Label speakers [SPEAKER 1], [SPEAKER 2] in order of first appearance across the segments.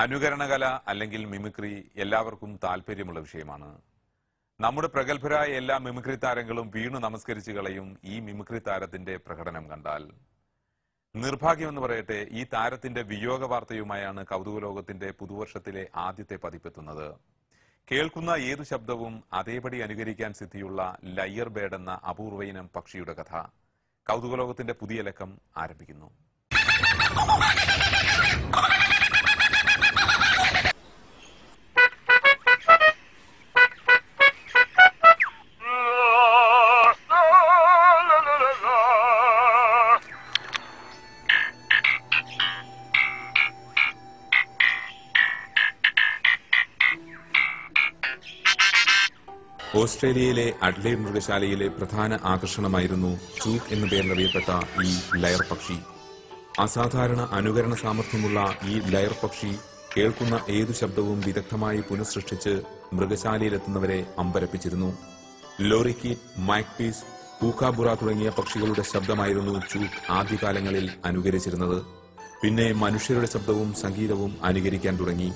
[SPEAKER 1] അനുകരണകല അല്ലെങ്കിൽ മിമിക്രി എല്ലാവർക്കും താല്പര്യമുള്ള വിഷയമാണ്. നമ്മുടെ പ്രഗത്ഭരായ എല്ലാ മിമിക്രി താരങ്ങളും വീണു നമസ്കരിച്ചു കളയും ഈ മിമിക്രി താരത്തിന്റെ പ്രകടനം കണ്ടാൽ. നിർഭാഗ്യമെന്ന് പറയട്ടെ ഈ താരത്തിന്റെ വിയോഗ വാർത്തയുമായാണ് കൗതുകലോകത്തിന്റെ പുതുവർഷത്തിലെ ആദ്യത്തെ പതിപ്പെത്തുന്നത്. കേൾക്കുന്ന ഏതു ശബ്ദവും അതേപടി അനുകരിക്കാൻ സിദ്ധിയുള്ള ലയർ ബേഡ് എന്ന അപൂർവയിനം പക്ഷിയുടെ കഥ കൗതുകലോകത്തിന്റെ പുതിയ ലക്കം ആരംഭിക്കുന്നു. ഓസ്ട്രേലിയയിലെ അഡ്ലൈഡ് മൃഗശാലയിലെ പ്രധാന ആകർഷണമായിരുന്നു ചൂക്ക് എന്ന് പേരിലറിയപ്പെട്ട ഈ ലയർ പക്ഷി. അസാധാരണ അനുകരണ സാമർഥ്യമുള്ള ഈ ലയർ പക്ഷി കേൾക്കുന്ന ഏതു ശബ്ദവും വിദഗ്ധമായി പുനഃസൃഷ്ടിച്ച് മൃഗശാലയിലെത്തുന്നവരെ അമ്പരപ്പിച്ചിരുന്നു. ലോറിക്കീറ്റ് മൈക് പീസ് കൂക്കാബുറ തുടങ്ങിയ പക്ഷികളുടെ ശബ്ദമായിരുന്നു ചൂക്ക് ആദ്യകാലങ്ങളിൽ അനുകരിച്ചിരുന്നത്. പിന്നെ മനുഷ്യരുടെ ശബ്ദവും സംഗീതവും അനുകരിക്കാൻ തുടങ്ങി.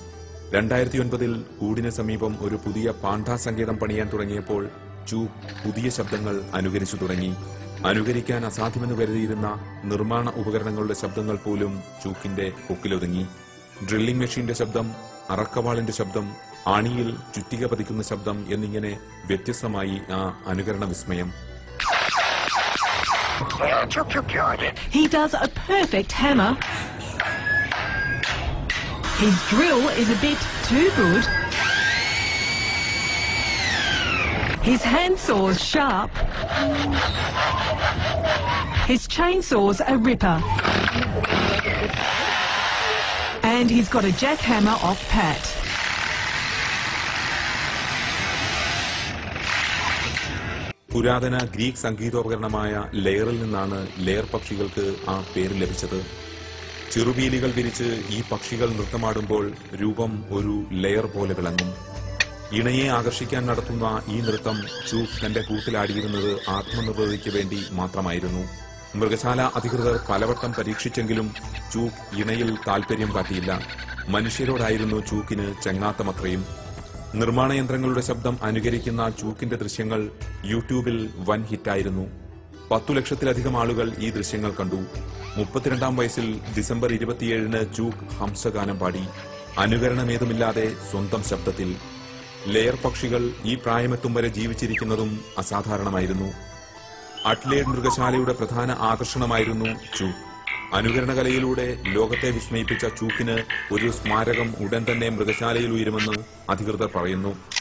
[SPEAKER 1] രണ്ടായിരത്തി ഒൻപതിൽ കൂടിന് സമീപം ഒരു പുതിയ പാണ്ഡാ സംഗീതം പണിയാൻ തുടങ്ങിയപ്പോൾ ചു പുതിയ ശബ്ദങ്ങൾ അനുകരിച്ചു തുടങ്ങി. അനുകരിക്കാൻ അസാധ്യമെന്ന് കരുതിയിരുന്ന നിർമ്മാണ ഉപകരണങ്ങളുടെ ശബ്ദങ്ങൾ പോലും ചൂക്കിന്റെ കൊക്കിലൊതുങ്ങി ഡ്രില്ലിംഗ് മെഷീന്റെ ശബ്ദം അറക്കവാളിന്റെ ശബ്ദം ആണിയിൽ ചുറ്റിക പതിക്കുന്ന ശബ്ദം എന്നിങ്ങനെ വ്യത്യസ്തമായി ആ അനുകരണ വിസ്മയം.
[SPEAKER 2] He does a perfect hammer. His drill is a bit too good. His handsaw's sharp. His chainsaw's a ripper. And he's got a jackhammer off pat.
[SPEAKER 1] പുരാതന ഗ്രീക്ക് സംഗീതോപകരണമായ ലെയറിൽ നിന്നാണ് ലെയർ പക്ഷികൾക്ക് ആ പേര് ലഭിച്ചത് ചെറുപീലികൾ വിരിച്ച് ഈ പക്ഷികൾ നൃത്തമാടുമ്പോൾ രൂപം ഒരു ലെയർ പോലെ വിളങ്ങും. ഇണയെ ആകർഷിക്കാൻ നടത്തുന്ന ഈ നൃത്തം ചൂക്ക് തന്റെ കൂട്ടിലാടിയിരുന്നത് ആത്മനിർവൃതിക്ക് വേണ്ടി മാത്രമായിരുന്നു. മൃഗശാല അധികൃതർ പലവട്ടം പരീക്ഷിച്ചെങ്കിലും ചൂക്ക് ഇണയിൽ താൽപര്യം കാട്ടിയില്ല. മനുഷ്യരോടായിരുന്നു ചൂക്കിന് ചെങ്ങാത്തമത്രയും. നിർമ്മാണ യന്ത്രങ്ങളുടെ ശബ്ദം അനുകരിക്കുന്ന ചൂക്കിന്റെ ദൃശ്യങ്ങൾ യൂട്യൂബിൽ വൻ ഹിറ്റായിരുന്നു. പത്തു ലക്ഷത്തിലധികം ആളുകൾ ഈ ദൃശ്യങ്ങൾ കണ്ടു. മുപ്പത്തിരണ്ടാം വയസ്സിൽ ഡിസംബർ ഇരുപത്തിയേഴിന് ചൂക്ക് ഹംസഗാനം പാടി. അനുകരണമേതുമില്ലാതെ സ്വന്തം ശബ്ദത്തിൽ. ലെയർ പക്ഷികൾ ഈ പ്രായമെത്തും വരെ ജീവിച്ചിരിക്കുന്നതും അസാധാരണമായിരുന്നു. അട്ലേഡ് മൃഗശാലയുടെ പ്രധാന ആകർഷണമായിരുന്നു ചൂക്ക് അനുകരണകലയിലൂടെ ലോകത്തെ വിസ്മയിപ്പിച്ച ചൂക്കിന് ഒരു സ്മാരകം ഉടൻ തന്നെ മൃഗശാലയിൽ ഉയരുമെന്ന് അധികൃതർ പറയുന്നു.